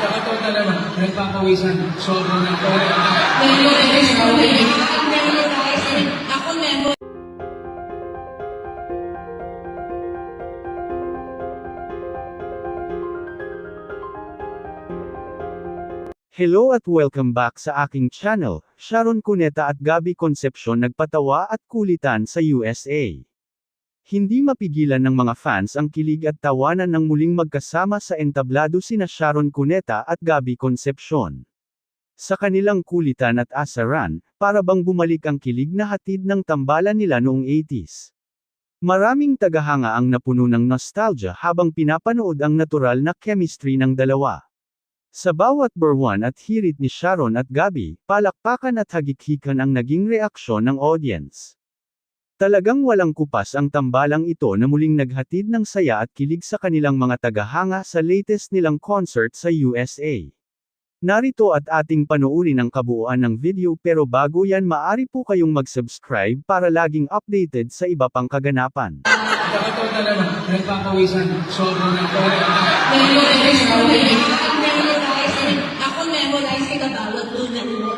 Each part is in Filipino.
Ito na naman, nagpapawisan. Sobrang nagpore. Memorize ko. Memorize. Ako memorize. Hello at welcome back sa aking channel, Sharon Cuneta at Gabi Concepcion nagpatawa at kulitan sa USA. Hindi mapigilan ng mga fans ang kilig at tawanan ng muling magkasama sa entablado sina Sharon Cuneta at Gabi Concepcion. Sa kanilang kulitan at asaran, para bang bumalik ang kilig na hatid ng tambalan nila noong 80s. Maraming tagahanga ang napuno ng nostalgia habang pinapanood ang natural na chemistry ng dalawa. Sa bawat berwan at hirit ni Sharon at Gabi, palakpakan at hagikhikan ang naging reaksyon ng audience. Talagang walang kupas ang tambalang ito na muling naghatid ng saya at kilig sa kanilang mga tagahanga sa latest nilang concert sa USA. Narito at ating panuuri ng kabuuan ng video pero bago yan maari po kayong mag-subscribe para laging updated sa iba pang kaganapan. Ito naman, nagpapawisan. Sobrang nagpore. Memorize ko eh. Memorize. Ako memorize kita bawat lunan mo.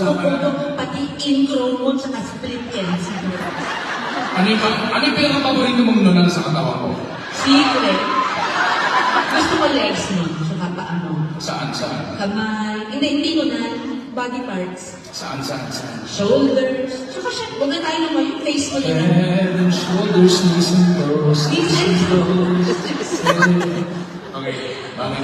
Ko nung pati intro mo sa split cancer. Ano yung, ano yung pinaka-paborito mong nunan sa katawan ko? Secret. Gusto mo legs mo. Saka pa ano. Saan, saan? Kamay. Hindi, hindi ko na. Body parts. Saan, saan, saan? Shoulders. Saka siya, huwag na tayo naman yung face mo yun. Head and shoulders, knees and toes, knees and toes. Okay, mga